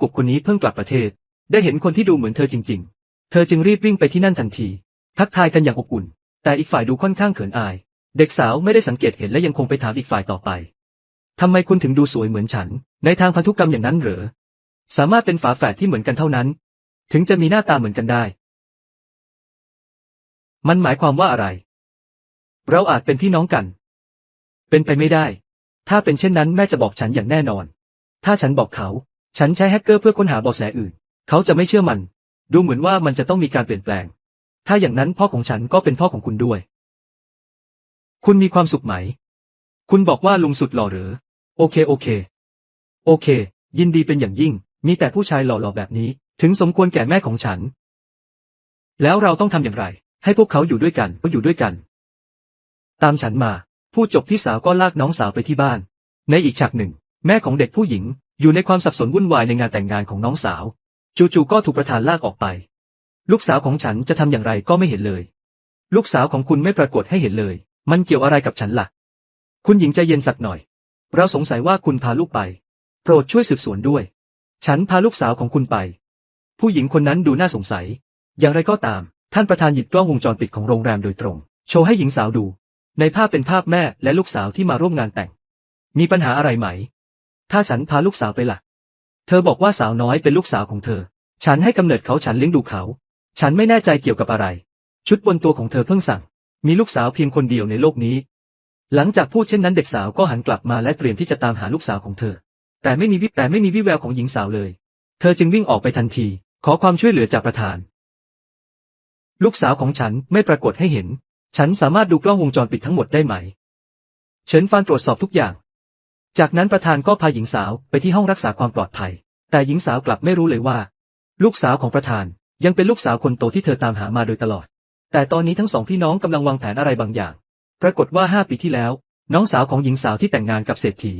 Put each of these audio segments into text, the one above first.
กุบคนนี้เพิ่งกลับประเทศ ได้เห็นคนที่ดูเหมือนเธอจริง ๆ เธอจึงรีบวิ่งไปที่นั่นทันที ทักทายกันอย่างอบอุ่น แต่อีกฝ่ายดูค่อนข้างเขินอาย เด็กสาวไม่ได้สังเกตเห็นและยังคงไปถามอีกฝ่ายต่อไปทำไมคุณถึงดูสวยเหมือนฉัน ในทางพันธุกรรมอย่างนั้นเหรอ สามารถเป็นฝาแฝดที่เหมือนกันเท่านั้น ถึงจะมีหน้าตาเหมือนกันได้ มันหมายความว่าอะไร เราอาจเป็นพี่น้องกัน เป็นไปไม่ได้ ถ้าเป็นเช่นนั้นแม่จะบอกฉันอย่างแน่นอน ถ้าฉันบอกเขา ฉันใช้แฮกเกอร์เพื่อค้นหาเบาะแสอื่น เขาจะไม่เชื่อมัน ดูเหมือนว่ามันจะต้องมีการเปลี่ยนแปลง ถ้าอย่างนั้นพ่อของฉันก็เป็นพ่อของคุณด้วย คุณมีความสุขไหม คุณบอกว่าลุงสุดหล่อหรือ โอเคโอเค โอเค ยินดีเป็นอย่างยิ่ง มีแต่ผู้ชายหล่อๆแบบนี้ ถึงสมควรแก่แม่ของฉัน แล้วเราต้องทำอย่างไร ให้พวกเขาอยู่ด้วยกันก็อยู่ด้วยกัน ตามฉันมาพูดจบพี่สาวก็ลากน้องสาวไปที่บ้าน ในอีกฉากหนึ่ง แม่ของเด็กผู้หญิง อยู่ในความสับสนวุ่นวายในงานแต่งงานของน้องสาว จู่ๆก็ถูกประธานลากออกไป ลูกสาวของฉันจะทำอย่างไรก็ไม่เห็นเลย ลูกสาวของคุณไม่ปรากฏให้เห็นเลย มันเกี่ยวอะไรกับฉันละ่ะ คุณหญิงใจเย็นสักหน่อย เราสงสัยว่าคุณพาลูกไป โปรดช่วยสืบสวนด้วย ฉันพาลูกสาวของคุณไป ผู้หญิงคนนั้นดูน่าสงสัย อย่างไรก็ตาม ท่านประธานหยิบกล้องวงจรปิดของโรงแรมโดยตรง โชว์ให้หญิงสาวดู ในภาพเป็นภาพแม่และลูกสาวที่มาร่วมงานแต่ง มีปัญหาอะไรไหม ถ้าฉันพาลูกสาวไปละ่ะ เธอบอกว่าสาวน้อยเป็นลูกสาวของเธอ ฉันให้กำเนิดเขาฉันเลี้ยงดูเขา ฉันไม่แน่ใจเกี่ยวกับอะไร ชุดบนตัวของเธอเพิ่งสั่ง มีลูกสาวเพียงคนเดียวในโลกนี้ หลังจากพูดเช่นนั้นเด็กสาวก็หันกลับมาและเตรียมที่จะตามหาลูกสาวของเธอ แต่ไม่มีวิแต่ไม่มีวิแววของหญิงสาวเลย เธอจึงวิ่งออกไปทันที ขอความช่วยเหลือจากประธาน ลูกสาวของฉันไม่ปรากฏให้เห็น ฉันสามารถดูกล้องวงจรปิดทั้งหมดได้ไหม เฉินฟานตรวจสอบทุกอย่าง จากนั้นประธานก็พาหญิงสาวไปที่ห้องรักษาความปลอดภัย แต่หญิงสาวกลับไม่รู้เลยว่า ลูกสาวของประธานยังเป็นลูกสาวคนโตที่เธอตามหามาโดยตลอด แต่ตอนนี้ทั้งสองพี่น้องกำลังวางแผนอะไรบางอย่าง ปรากฏว่าห้าปีที่แล้ว น้องสาวของหญิงสาวที่แต่งงานกับเศรษฐี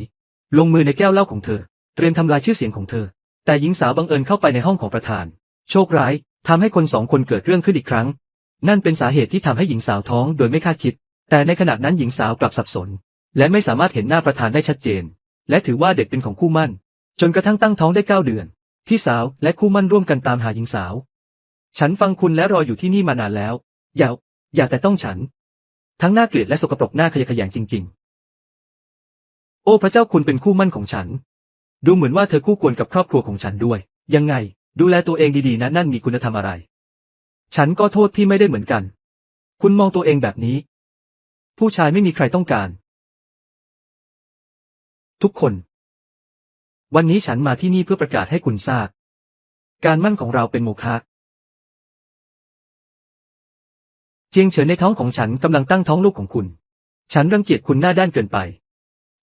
ลงมือในแก้วเหล้าของเธอ เตรียมทำลายชื่อเสียงของเธอ แต่หญิงสาวบังเอิญเข้าไปในห้องของประธาน โชคร้ายทำให้คนสองคนเกิดเรื่องขึ้นอีกครั้ง นั่นเป็นสาเหตุที่ทำให้หญิงสาวท้องโดยไม่คาดคิด แต่ในขณะนั้นหญิงสาวกลับสับสน และไม่สามารถเห็นหน้าประธานได้ชัดเจน และถือว่าเด็กเป็นของคู่มั่น จนกระทั่งตั้งท้องได้เก้าเดือน พี่สาวและคู่มั่นร่วมกันตามหาหญิงสาว ฉันฟังคุณและรออยู่ที่นี่มานานแล้ว อย่าอย่าแต่ต้องฉัน ทั้งน่าเกลียดและสกปรกหน้าขยะแขยงจริง ๆ โอ้พระเจ้าคุณเป็นคู่มั่นของฉัน ดูเหมือนว่าเธอคู่ควรกับครอบครัวของฉันด้วย ยังไง ดูแลตัวเองดีๆนะนั่นมีคุณธรรมอะไร ฉันก็โทษที่ไม่ได้เหมือนกัน คุณมองตัวเองแบบนี้ ผู้ชายไม่มีใครต้องการ ทุกคน วันนี้ฉันมาที่นี่เพื่อประกาศให้คุณทราบ การมั่นของเราเป็นโมฆะเจียงเฉินในท้องของฉันกำลังตั้งท้องลูกของคุณ ฉันรังเกียจคุณหน้าด้านเกินไป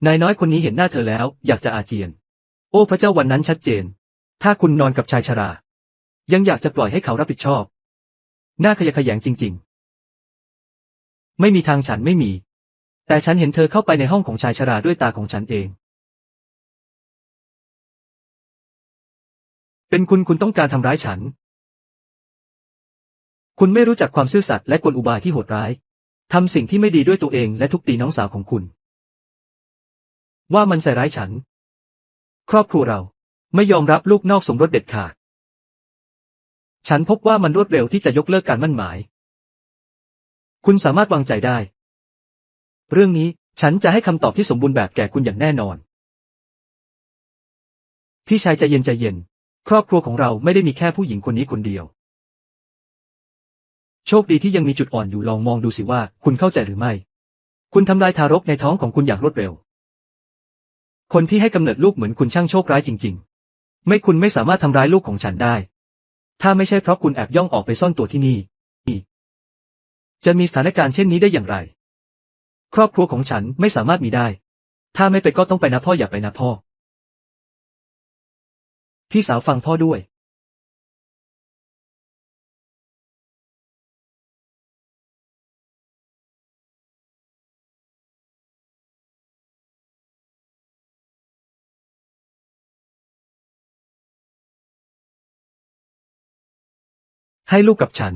นายน้อยคนนี้เห็นหน้าเธอแล้ว อยากจะอาเจียน โอ้พระเจ้าวันนั้นชัดเจน ถ้าคุณนอนกับชายชรา ยังอยากจะปล่อยให้เขารับผิดชอบ หน้าขยะแขยงจริง ๆ ไม่มีทางฉันไม่มี แต่ฉันเห็นเธอเข้าไปในห้องของชายชราด้วยตาของฉันเอง เป็นคุณคุณต้องการทำร้ายฉัน คุณไม่รู้จักความซื่อสัตย์และกลอุบายที่โหดร้าย ทำสิ่งที่ไม่ดีด้วยตัวเองและทุบตีน้องสาวของคุณ ว่ามันใส่ร้ายฉัน ครอบครัวเราไม่ยอมรับลูกนอกสมรสเด็ดขาด ฉันพบว่ามันรวดเร็วที่จะยกเลิกการมั่นหมาย คุณสามารถวางใจได้ เรื่องนี้ฉันจะให้คำตอบที่สมบูรณ์แบบแก่คุณอย่างแน่นอน พี่ชายใจเย็นใจเย็น ครอบครัวของเราไม่ได้มีแค่ผู้หญิงคนนี้คนเดียว โชคดีที่ยังมีจุดอ่อนอยู่ลองมองดูสิว่า คุณเข้าใจหรือไม่ คุณทำลายทารกในท้องของคุณอย่างรวดเร็ว คนที่ให้กำเนิดลูกเหมือนคุณช่างโชคร้ายจริง ๆ ไม่คุณไม่สามารถทำร้ายลูกของฉันได้ ถ้าไม่ใช่เพราะคุณแอบย่องออกไปซ่อนตัวที่นี่จะมีสถานการณ์เช่นนี้ได้อย่างไร ครอบครัวของฉันไม่สามารถมีได้ ถ้าไม่ไปก็ต้องไปนะพ่ออย่าไปนะพ่อ พี่สาวฟังพ่อด้วยให้ลูกกับฉัน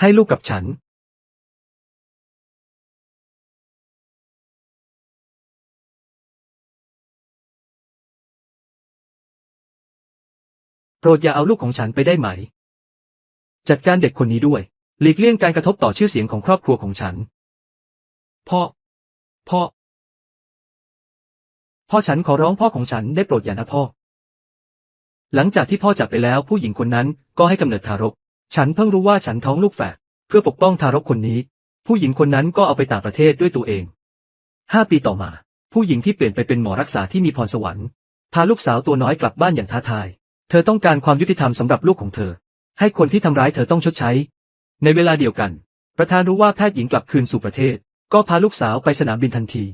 ให้ลูกกับฉัน ดอย่าเอาลูกของฉันไปได้ไหม จัดการเด็กคนนี้ด้วย หลีกเลี่ยงการกระทบต่อชื่อเสียงของครอบครัวของฉัน พ่อ พ่อ พ่อฉันขอร้องพ่อของฉันได้โปรดอย่านะพ่อ หลังจากที่พ่อจากไปแล้วผู้หญิงคนนั้นก็ให้กำเนิดทารก ฉันเพิ่งรู้ว่าฉันท้องลูกแฝดเพื่อปกป้องทารกคนนี้ ผู้หญิงคนนั้นก็เอาไปต่างประเทศด้วยตัวเองห้าปีต่อมา ผู้หญิงที่เปลี่ยนไปเป็นหมอรักษาที่มีพรสวรรค์พาลูกสาวตัวน้อยกลับบ้านอย่างท้าทาย เธอต้องการความยุติธรรมสำหรับลูกของเธอ ให้คนที่ทำร้ายเธอต้องชดใช้ ในเวลาเดียวกัน ประธานรู้ว่าแพทย์หญิงกลับคืนสู่ประเทศ ก็พาลูกสาวไปสนามบินทันที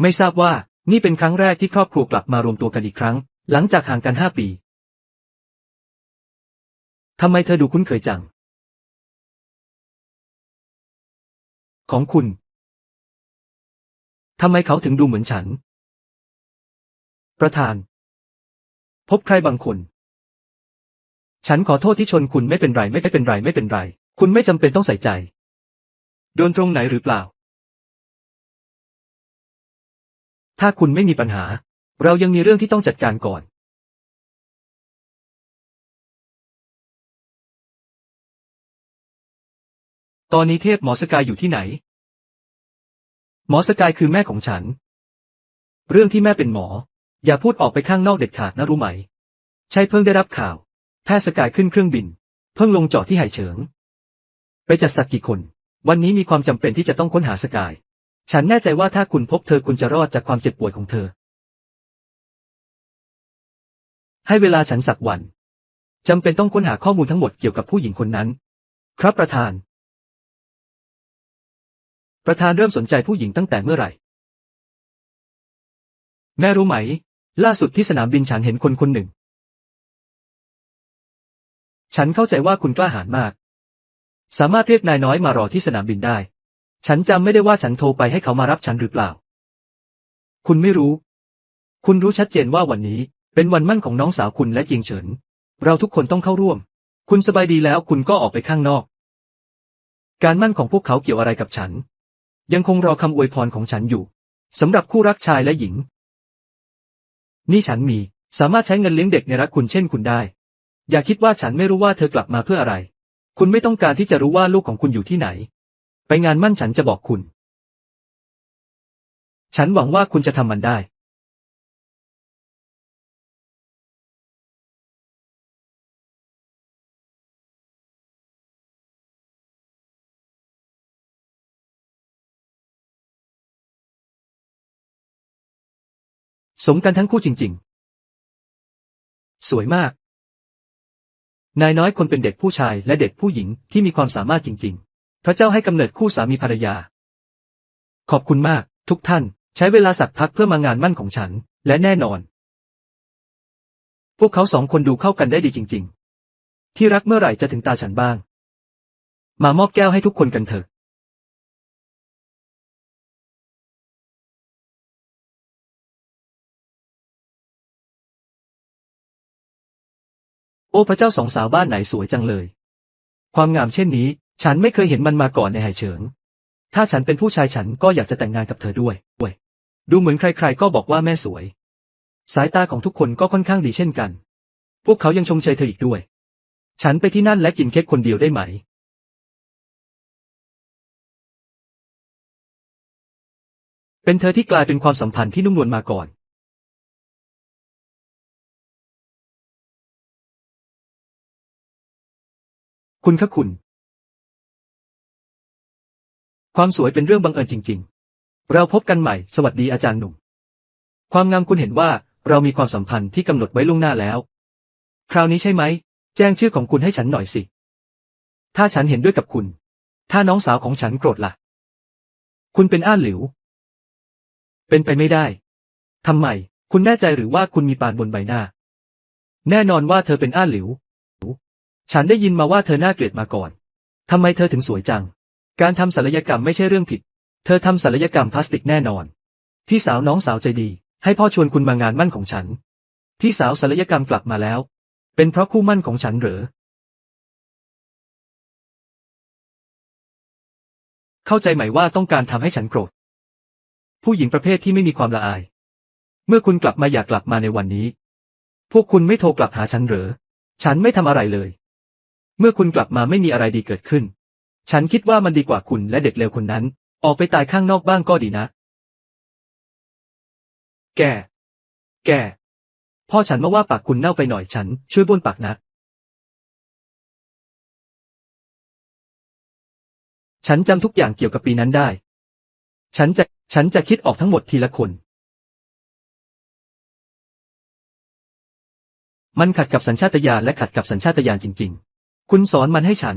ไม่ทราบว่านี่เป็นครั้งแรกที่ครอบครัวกลับมารวมตัวกันอีกครั้ง หลังจากห่างกันห้าปีทำไมเธอดูคุ้นเคยจัง ของคุณ ทำไมเขาถึงดูเหมือนฉัน ประธาน พบใครบางคน ฉันขอโทษที่ชนคุณไม่เป็นไรไม่เป็นไรไม่เป็นไร คุณไม่จำเป็นต้องใส่ใจ โดนตรงไหนหรือเปล่า ถ้าคุณไม่มีปัญหา เรายังมีเรื่องที่ต้องจัดการก่อน ตอนนี้เทพหมอสกายอยู่ที่ไหน หมอสกายคือแม่ของฉัน เรื่องที่แม่เป็นหมอ อย่าพูดออกไปข้างนอกเด็ดขาดนะรู้ไหม ใช่เพิ่งได้รับข่าว แพทย์สกายขึ้นเครื่องบิน เพิ่งลงจอดที่ไหเฉิง ไปจัดสักกี่คน วันนี้มีความจำเป็นที่จะต้องค้นหาสกาย ฉันแน่ใจว่าถ้าคุณพบเธอคุณจะรอดจากความเจ็บป่วยของเธอ ให้เวลาฉันสักวันจำเป็นต้องค้นหาข้อมูลทั้งหมดเกี่ยวกับผู้หญิงคนนั้น ครับประธาน ประธานเริ่มสนใจผู้หญิงตั้งแต่เมื่อไหร่ แม่รู้ไหม ล่าสุดที่สนามบินฉันเห็นคนคนหนึ่ง ฉันเข้าใจว่าคุณกล้าหาญมาก สามารถเรียกนายน้อยมารอที่สนามบินได้ ฉันจำไม่ได้ว่าฉันโทรไปให้เขามารับฉันหรือเปล่า คุณไม่รู้ คุณรู้ชัดเจนว่าวันนี้เป็นวันมั่นของน้องสาวคุณและจิงเฉิน เราทุกคนต้องเข้าร่วม คุณสบายดีแล้วคุณก็ออกไปข้างนอก การมั่นของพวกเขาเกี่ยวอะไรกับฉัน ยังคงรอคำอวยพรของฉันอยู่สำหรับคู่รักชายและหญิง นี่ฉันมี สามารถใช้เงินเลี้ยงเด็กในรักคุณเช่นคุณได้ อย่าคิดว่าฉันไม่รู้ว่าเธอกลับมาเพื่ออะไร คุณไม่ต้องการที่จะรู้ว่าลูกของคุณอยู่ที่ไหน ไปงานมั่นฉันจะบอกคุณ ฉันหวังว่าคุณจะทำมันได้สมกันทั้งคู่จริง ๆ สวยมาก นายน้อยคนเป็นเด็กผู้ชายและเด็กผู้หญิงที่มีความสามารถจริง ๆ พระเจ้าให้กำเนิดคู่สามีภรรยา ขอบคุณมาก ทุกท่าน ใช้เวลาสักพักเพื่อมางานมั่นของฉัน และแน่นอน พวกเขาสองคนดูเข้ากันได้ดีจริง ๆ ที่รักเมื่อไหร่จะถึงตาฉันบ้าง มามอบแก้วให้ทุกคนกันเถอะ โอ้พระเจ้าสองสาวบ้านไหนสวยจังเลย ความงามเช่นนี้ ฉันไม่เคยเห็นมันมาก่อนในไหเฉิง ถ้าฉันเป็นผู้ชายฉันก็อยากจะแต่งงานกับเธอด้วยเว้ยดูเหมือนใคร ๆ ก็บอกว่าแม่สวย สายตาของทุกคนก็ค่อนข้างดีเช่นกัน พวกเขายังชมเชยเธออีกด้วย ฉันไปที่นั่นและกินเค้กคนเดียวได้ไหม เป็นเธอที่กลายเป็นความสัมพันธ์ที่นุ่มนวลมาก่อน คุณคะคุณ ความสวยเป็นเรื่องบังเอิญจริง ๆ เราพบกันใหม่ สวัสดีอาจารย์หนุ่ม ความงามคุณเห็นว่าเรามีความสัมพันธ์ที่กำหนดไว้ล่วงหน้าแล้ว คราวนี้ใช่ไหม แจ้งชื่อของคุณให้ฉันหน่อยสิ ถ้าฉันเห็นด้วยกับคุณ ถ้าน้องสาวของฉันโกรธล่ะ คุณเป็นอ้านหลิว เป็นไปไม่ได้ทำไม คุณแน่ใจหรือว่าคุณมีปานบนใบหน้า แน่นอนว่าเธอเป็นอ้านหลิว ฉันได้ยินมาว่าเธอน่าเกลียดมาก่อน ทำไมเธอถึงสวยจัง การทำศัลยกรรมไม่ใช่เรื่องผิด เธอทำศัลยกรรมพลาสติกแน่นอน พี่สาวน้องสาวใจดี ให้พ่อชวนคุณมางานมั่นของฉัน พี่สาวศัลยกรรมกลับมาแล้ว เป็นเพราะคู่มั่นของฉันเหรอ เข้าใจไหมว่าต้องการทำให้ฉันโกรธ ผู้หญิงประเภทที่ไม่มีความละอาย เมื่อคุณกลับมาอยากกลับมาในวันนี้ พวกคุณไม่โทรกลับหาฉันเหรอ ฉันไม่ทำอะไรเลย เมื่อคุณกลับมาไม่มีอะไรดีเกิดขึ้น ฉันคิดว่ามันดีกว่าคุณและเด็กเลวคนนั้น ออกไปตายข้างนอกบ้างก็ดีนะ แก แก พ่อฉันมาว่าปากคุณเน่าไปหน่อยฉัน ช่วยบ้วนปากนะ ฉันจำทุกอย่างเกี่ยวกับปีนั้นได้ ฉันจะ ฉันจะคิดออกทั้งหมดทีละคนมันขัดกับสัญชาตญาณและขัดกับสัญชาตญาณจริง ๆ คุณสอนมันให้ฉัน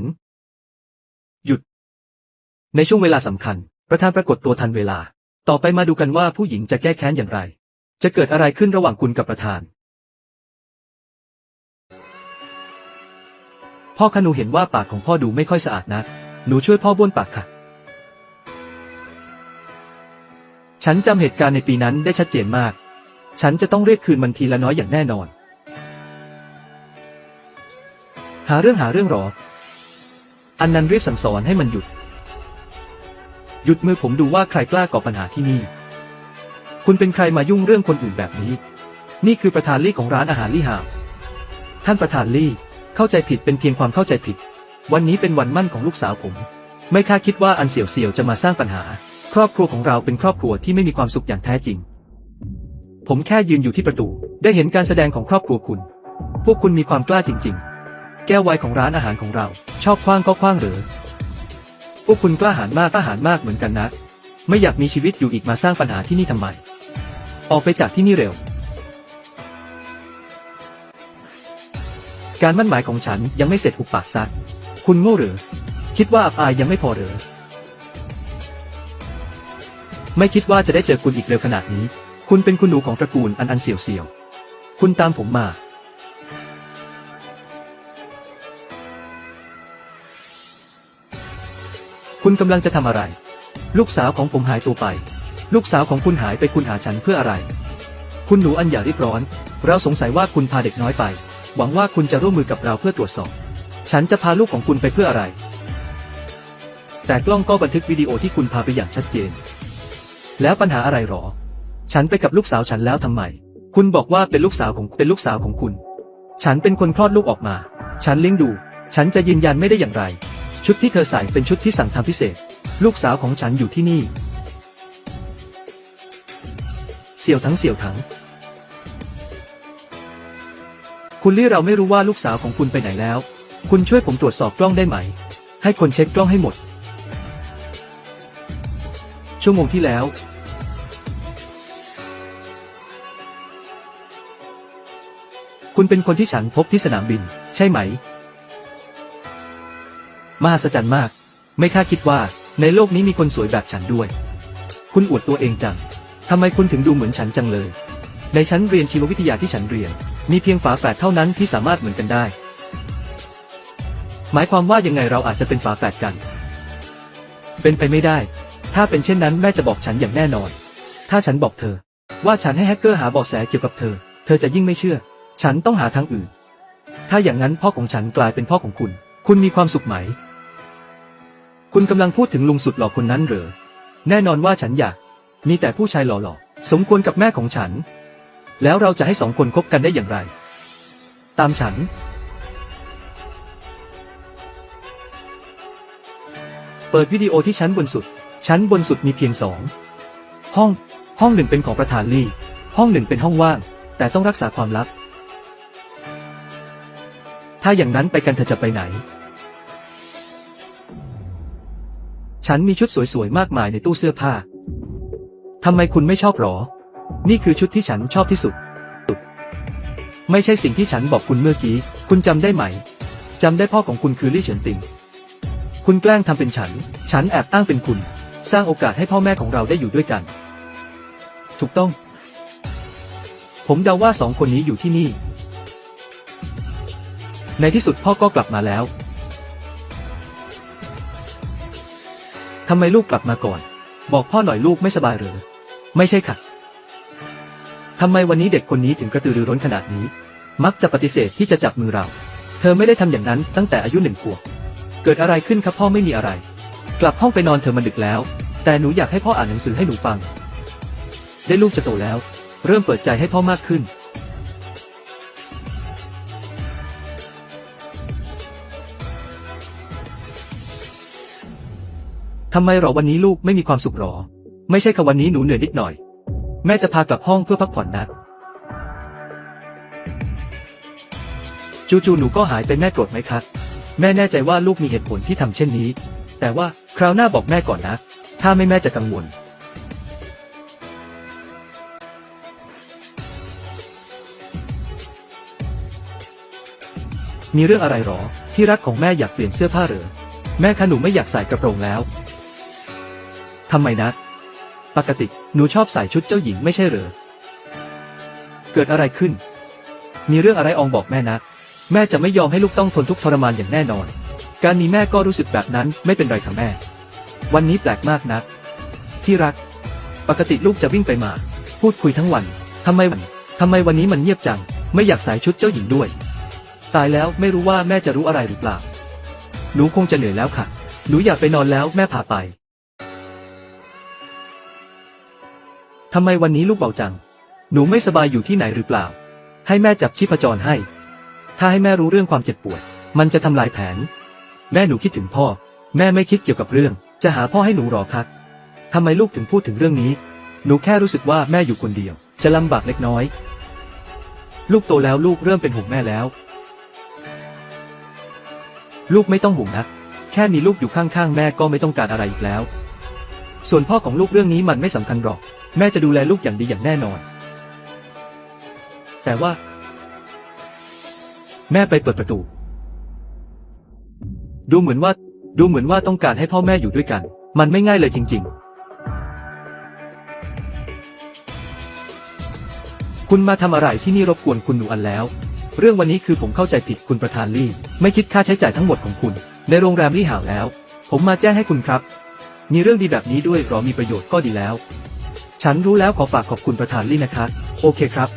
หยุด ในช่วงเวลาสำคัญ ประธานปรากฏตัวทันเวลา ต่อไปมาดูกันว่าผู้หญิงจะแก้แค้นอย่างไร จะเกิดอะไรขึ้นระหว่างคุณกับประธาน พ่อคะหนูเห็นว่าปากของพ่อดูไม่ค่อยสะอาดนะ หนูช่วยพ่อบ้วนปากค่ะ ฉันจำเหตุการณ์ในปีนั้นได้ชัดเจนมาก ฉันจะต้องเรียกคืนมันทีละน้อยอย่างแน่นอน หาเรื่องหาเรื่องหรอ อันนั้นรีบสั่งสอนให้มันหยุด หยุดมือผมดูว่าใครกล้าก่อปัญหาที่นี่ คุณเป็นใครมายุ่งเรื่องคนอื่นแบบนี้ นี่คือประธานลี่ของร้านอาหารลี่หาท่านประธานลี่ เข้าใจผิดเป็นเพียงความเข้าใจผิด วันนี้เป็นวันมั่นของลูกสาวผม ไม่คาดคิดว่าอันเสี่ยวๆจะมาสร้างปัญหา ครอบครัวของเราเป็นครอบครัวที่ไม่มีความสุขอย่างแท้จริง ผมแค่ยืนอยู่ที่ประตู ได้เห็นการแสดงของครอบครัวคุณ พวกคุณมีความกล้าจริง ๆ แก้วไวน์ของร้านอาหารของเรา ชอบคว้างก็คว้างหรือ พวกคุณกล้าหาญมากกล้าหาญมากเหมือนกันนะ ไม่อยากมีชีวิตอยู่อีกมาสร้างปัญหาที่นี่ทำไม ออกไปจากที่นี่เร็ว การมั่นหมายของฉันยังไม่เสร็จหุบปากซัก คุณโง่หรือ คิดว่าอับอายยังไม่พอหรือ ไม่คิดว่าจะได้เจอคุณอีกเร็วขนาดนี้ คุณเป็นคุณหนูของตระกูลอันอันเสี่ยวเสี่ยว คุณตามผมมา คุณกำลังจะทำอะไร ลูกสาวของผมหายตัวไป ลูกสาวของคุณหายไปคุณหาฉันเพื่ออะไร คุณหนูอันอย่ารีบร้อน เราสงสัยว่าคุณพาเด็กน้อยไป หวังว่าคุณจะร่วมมือกับเราเพื่อตรวจสอบ ฉันจะพาลูกของคุณไปเพื่ออะไร แต่กล้องก็บันทึกวิดีโอที่คุณพาไปอย่างชัดเจน แล้วปัญหาอะไรหรอ ฉันไปกับลูกสาวฉันแล้วทำไม คุณบอกว่าเป็นลูกสาวของเป็นลูกสาวของคุณ ฉันเป็นคนคลอดลูกออกมา ฉันเลี้ยงดู ฉันจะยืนยันไม่ได้อย่างไร ชุดที่เธอใส่เป็นชุดที่สั่งทำพิเศษ ลูกสาวของฉันอยู่ที่นี่ เสี่ยวทั้งเสี่ยวทั้ง คุณลี่เราไม่รู้ว่าลูกสาวของคุณไปไหนแล้ว คุณช่วยผมตรวจสอบกล้องได้ไหม ให้คนเช็คกล้องให้หมด ชั่วโมงที่แล้วคุณเป็นคนที่ฉันพบที่สนามบิน ใช่ไหม มหัศจรรย์มาก ไม่คาดคิดว่า ในโลกนี้มีคนสวยแบบฉันด้วย คุณอวดตัวเองจังทำไมคุณถึงดูเหมือนฉันจังเลย ในชั้นเรียนชีววิทยาที่ฉันเรียน มีเพียงฝาแฝดเท่านั้นที่สามารถเหมือนกันได้ หมายความว่ายังไงเราอาจจะเป็นฝาแฝดกัน เป็นไปไม่ได้ ถ้าเป็นเช่นนั้นแม่จะบอกฉันอย่างแน่นอน ถ้าฉันบอกเธอ ว่าฉันให้แฮกเกอร์หาเบาะแสเกี่ยวกับเธอ เธอจะยิ่งไม่เชื่อ ฉันต้องหาทางอื่น ถ้าอย่างนั้นพ่อของฉันกลายเป็นพ่อของคุณ คุณมีความสุขไหม คุณกำลังพูดถึงลุงสุดหล่อคนนั้นเหรอ แน่นอนว่าฉันอยาก มีแต่ผู้ชายหล่อๆ สมควรกับแม่ของฉัน แล้วเราจะให้สองคนคบกันได้อย่างไร ตามฉัน เปิดวิดีโอที่ชั้นบนสุด ชั้นบนสุดมีเพียงสอง ห้อง ห้องหนึ่งเป็นของประธานลี่ ห้องหนึ่งเป็นห้องว่าง แต่ต้องรักษาความลับ ถ้าอย่างนั้นไปกันเธอจะไปไหน ฉันมีชุดสวยๆ มากมายในตู้เสื้อผ้า ทำไมคุณไม่ชอบหรอ นี่คือชุดที่ฉันชอบที่สุด ไม่ใช่สิ่งที่ฉันบอกคุณเมื่อกี้ คุณจำได้ไหม จำได้พ่อของคุณคือลี่เฉินติง คุณแกล้งทำเป็นฉัน ฉันแอบอ้างเป็นคุณ สร้างโอกาสให้พ่อแม่ของเราได้อยู่ด้วยกัน ถูกต้อง ผมเดาว่าสองคนนี้อยู่ที่นี่ ในที่สุดพ่อก็กลับมาแล้ว ทำไมลูกกลับมาก่อน บอกพ่อหน่อยลูกไม่สบายหรือ ไม่ใช่ค่ะทำไมวันนี้เด็กคนนี้ถึงกระตือรือร้นขนาดนี้ มักจะปฏิเสธที่จะจับมือเรา เธอไม่ได้ทำอย่างนั้นตั้งแต่อายุหนึ่งขวบ เกิดอะไรขึ้นครับพ่อไม่มีอะไร กลับห้องไปนอนเธอมันดึกแล้ว แต่หนูอยากให้พ่ออ่านหนังสือให้หนูฟัง ได้ลูกจะโตแล้ว เริ่มเปิดใจให้พ่อมากขึ้น ทำไมหรอวันนี้ลูกไม่มีความสุขหรอ ไม่ใช่ค่ะวันนี้หนูเหนื่อยนิดหน่อย แม่จะพากลับห้องเพื่อพักผ่อนนะ จู่ๆหนูก็หายไปแม่โกรธไหมคะ แม่แน่ใจว่าลูกมีเหตุผลที่ทำเช่นนี้ แต่ว่าคราวหน้าบอกแม่ก่อนนะ ถ้าไม่แม่จะกังวล มีเรื่องอะไรหรอ ที่รักของแม่อยากเปลี่ยนเสื้อผ้าหรือแม่คะหนูไม่อยากใส่กระโปรงแล้ว ทำไมนะ ปกติหนูชอบใส่ชุดเจ้าหญิงไม่ใช่เหรอ เกิดอะไรขึ้น มีเรื่องอะไรอองบอกแม่นะ แม่จะไม่ยอมให้ลูกต้องทนทุกข์ทรมานอย่างแน่นอน การมีแม่ก็รู้สึกแบบนั้นไม่เป็นไรค่ะแม่ วันนี้แปลกมากนะ ที่รัก ปกติลูกจะวิ่งไปมา พูดคุยทั้งวันทำไมวันทำไมวันนี้มันเงียบจัง ไม่อยากใส่ชุดเจ้าหญิงด้วย ตายแล้วไม่รู้ว่าแม่จะรู้อะไรหรือเปล่า หนูคงจะเหนื่อยแล้วค่ะ หนูอยากไปนอนแล้วแม่พาไป ทำไมวันนี้ลูกเบาจัง หนูไม่สบายอยู่ที่ไหนหรือเปล่า ให้แม่จับชีพจรให้ ถ้าให้แม่รู้เรื่องความเจ็บปวด มันจะทำลายแผน แม่หนูคิดถึงพ่อ แม่ไม่คิดเกี่ยวกับเรื่อง จะหาพ่อให้หนูรอคะทำไมลูกถึงพูดถึงเรื่องนี้ หนูแค่รู้สึกว่าแม่อยู่คนเดียว จะลำบากเล็กน้อย ลูกโตแล้วลูกเริ่มเป็นห่วงแม่แล้ว ลูกไม่ต้องห่วงนะแค่มีลูกอยู่ข้างๆ แม่ก็ไม่ต้องการอะไรอีกแล้ว ส่วนพ่อของลูกเรื่องนี้มันไม่สำคัญหรอก แม่จะดูแลลูกอย่างดีอย่างแน่นอน แต่ว่า แม่ไปเปิดประตู ดูเหมือนว่า ดูเหมือนว่าต้องการให้พ่อแม่อยู่ด้วยกัน มันไม่ง่ายเลยจริง ๆ คุณมาทำอะไรที่นี่รบกวนคุณหนูอันแล้ว เรื่องวันนี้คือผมเข้าใจผิดคุณประธานลี่ ไม่คิดค่าใช้จ่ายทั้งหมดของคุณ ในโรงแรมลี่ห่าวแล้ว ผมมาแจ้งให้คุณครับ มีเรื่องดีแบบนี้ด้วยหรอมีประโยชน์ก็ดีแล้ว ฉันรู้แล้วขอฝากขอบคุณประธานลี่นะคะโอเคครับ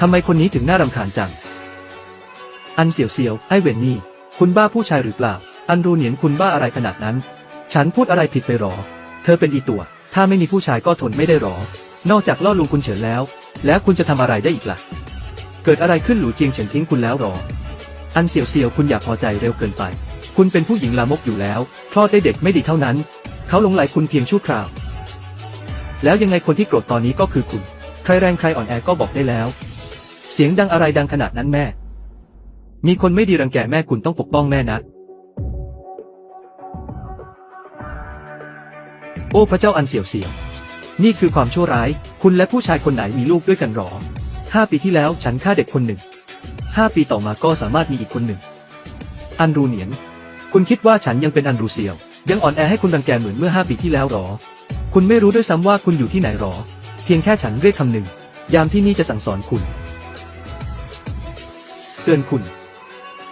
ทำไมคนนี้ถึงน่ารำคาญจัง อันเสียวเสียวไอ้เวนนี่ คุณบ้าผู้ชายหรือเปล่า อันรูเหนียนคุณบ้าอะไรขนาดนั้น ฉันพูดอะไรผิดไปหรอ เธอเป็นอีตัว ถ้าไม่มีผู้ชายก็ทนไม่ได้หรอ นอกจากล่อลวงคุณเฉินแล้ว แล้วคุณจะทำอะไรได้อีกล่ะ เกิดอะไรขึ้นหลูเจียงเฉินทิ้งคุณแล้วหรอ อันเสียวเสียวคุณอย่าพอใจเร็วเกินไป คุณเป็นผู้หญิงลามกอยู่แล้ว คลอดได้เด็กไม่ดีเท่านั้น เขาหลงไหลคุณเพียงชั่วคราว แล้วยังไงคนที่โกรธตอนนี้ก็คือคุณ ใครแรงใครอ่อนแอก็บอกได้แล้ว เสียงดังอะไรดังขนาดนั้นแม่ มีคนไม่ดีรังแกแม่คุณต้องปกป้องแม่นะ โอ้พระเจ้าอันเสียวเสียว นี่คือความชั่วร้าย คุณและผู้ชายคนไหนมีลูกด้วยกันหรอห้าปีที่แล้วฉันฆ่าเด็กคนหนึ่งห้าปีต่อมาก็สามารถมีอีกคนหนึ่ง อันรูเหนียน คุณคิดว่าฉันยังเป็นอันรูเซียว ยังอ่อนแอให้คุณรังแกเหมือนเมื่อห้าปีที่แล้วหรอ คุณไม่รู้ด้วยซ้ำว่าคุณอยู่ที่ไหนหรอ เพียงแค่ฉันเรียกคำหนึ่ง ยามที่นี่จะสั่งสอนคุณ เตือนคุณ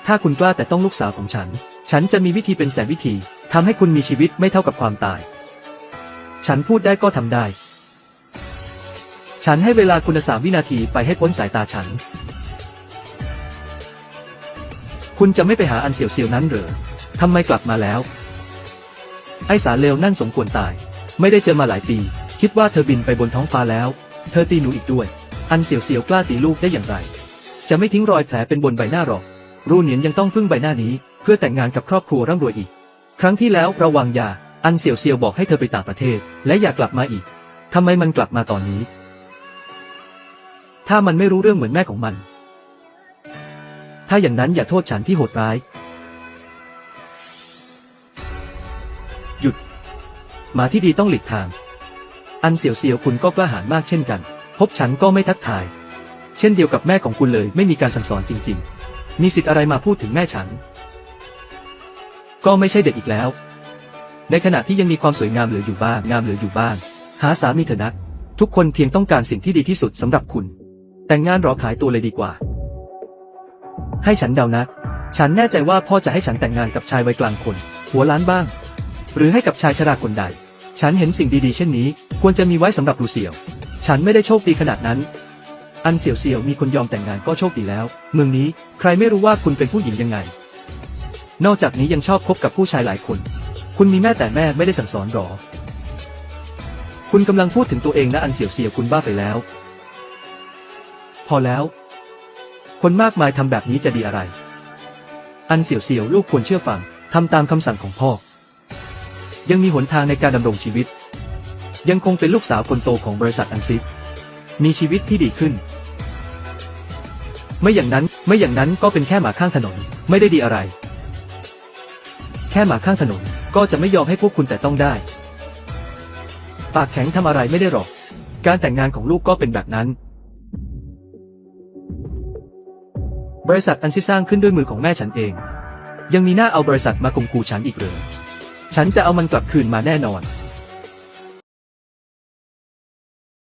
ถ้าคุณกล้าแต่ต้องลูกสาวของฉัน ฉันจะมีวิธีเป็นแสนวิธีทำให้คุณมีชีวิตไม่เท่ากับความตาย ฉันพูดได้ก็ทำได้ ฉันให้เวลาคุณสามวินาทีไปให้พ้นสายตาฉัน คุณจะไม่ไปหาอันเสียวๆนั้นเหรอทำไมกลับมาแล้ว ไอ้สารเลวนั่นสมควรตาย ไม่ได้เจอมาหลายปี คิดว่าเธอบินไปบนท้องฟ้าแล้ว เธอตีหนูอีกด้วย อันเสียวๆกล้าตีลูกได้อย่างไร จะไม่ทิ้งรอยแผลเป็นบนใบหน้าหรอก รูเนียนยังต้องพึ่งใบหน้านี้ เพื่อแต่งงานกับครอบครัวร่ำรวยอีก ครั้งที่แล้วระวังยา อันเสียวเซียวบอกให้เธอไปต่างประเทศ และอย่ากลับมาอีกทำไมมันกลับมาตอนนี้ ถ้ามันไม่รู้เรื่องเหมือนแม่ของมัน ถ้าอย่างนั้นอย่าโทษฉันที่โหดร้าย มาที่ดีต้องหลีกทาง อันเสียวเซียวคุณก็กล้าหาญมากเช่นกัน พบฉันก็ไม่ทักทาย เช่นเดียวกับแม่ของคุณเลยไม่มีการสั่งสอนจริง ๆ มีสิทธิ์อะไรมาพูดถึงแม่ฉัน ก็ไม่ใช่เด็กอีกแล้ว ในขณะที่ยังมีความสวยงามเหลืออยู่บ้างงามเหลืออยู่บ้าง หาสามีเถอะนะทุกคนเพียงต้องการสิ่งที่ดีที่สุดสำหรับคุณ แต่งงานรอขายตัวเลยดีกว่า ให้ฉันเดานะ ฉันแน่ใจว่าพ่อจะให้ฉันแต่งงานกับชายวัยกลางคน หัวล้านบ้าง หรือให้กับชายชราคนใด ฉันเห็นสิ่งดีๆเช่นนี้ ควรจะมีไว้สำหรับลูเซียว ฉันไม่ได้โชคดีขนาดนั้น อันเสี่ยวเซียวมีคนยอมแต่งงานก็โชคดีแล้ว เมืองนี้ใครไม่รู้ว่าคุณเป็นผู้หญิงยังไง นอกจากนี้ยังชอบคบกับผู้ชายหลายคน คุณมีแม่แต่แม่ไม่ได้สั่งสอนหรอ คุณกำลังพูดถึงตัวเองนะอันเสี่ยวเซียวคุณบ้าไปแล้ว พอแล้ว คนมากมายทำแบบนี้จะดีอะไร อันเสี่ยวเซียวลูกควรเชื่อฟังทำตามคำสั่งของพ่อ ยังมีหนทางในการดำรงชีวิต ยังคงเป็นลูกสาวคนโตของบริษัทอันซิปมีชีวิตที่ดีขึ้น ไม่อย่างนั้นไม่อย่างนั้นก็เป็นแค่หมาข้างถนน ไม่ได้ดีอะไร แค่หมาข้างถนนก็จะไม่ยอมให้พวกคุณแต่ต้องได้ ปากแข็งทำอะไรไม่ได้หรอก การแต่งงานของลูกก็เป็นแบบนั้น บริษัทอันซิสร้างขึ้นด้วยมือของแม่ฉันเอง ยังมีหน้าเอาบริษัทมาข่มขู่ฉันอีกหรือ ฉันจะเอามันกลับคืนมาแน่นอน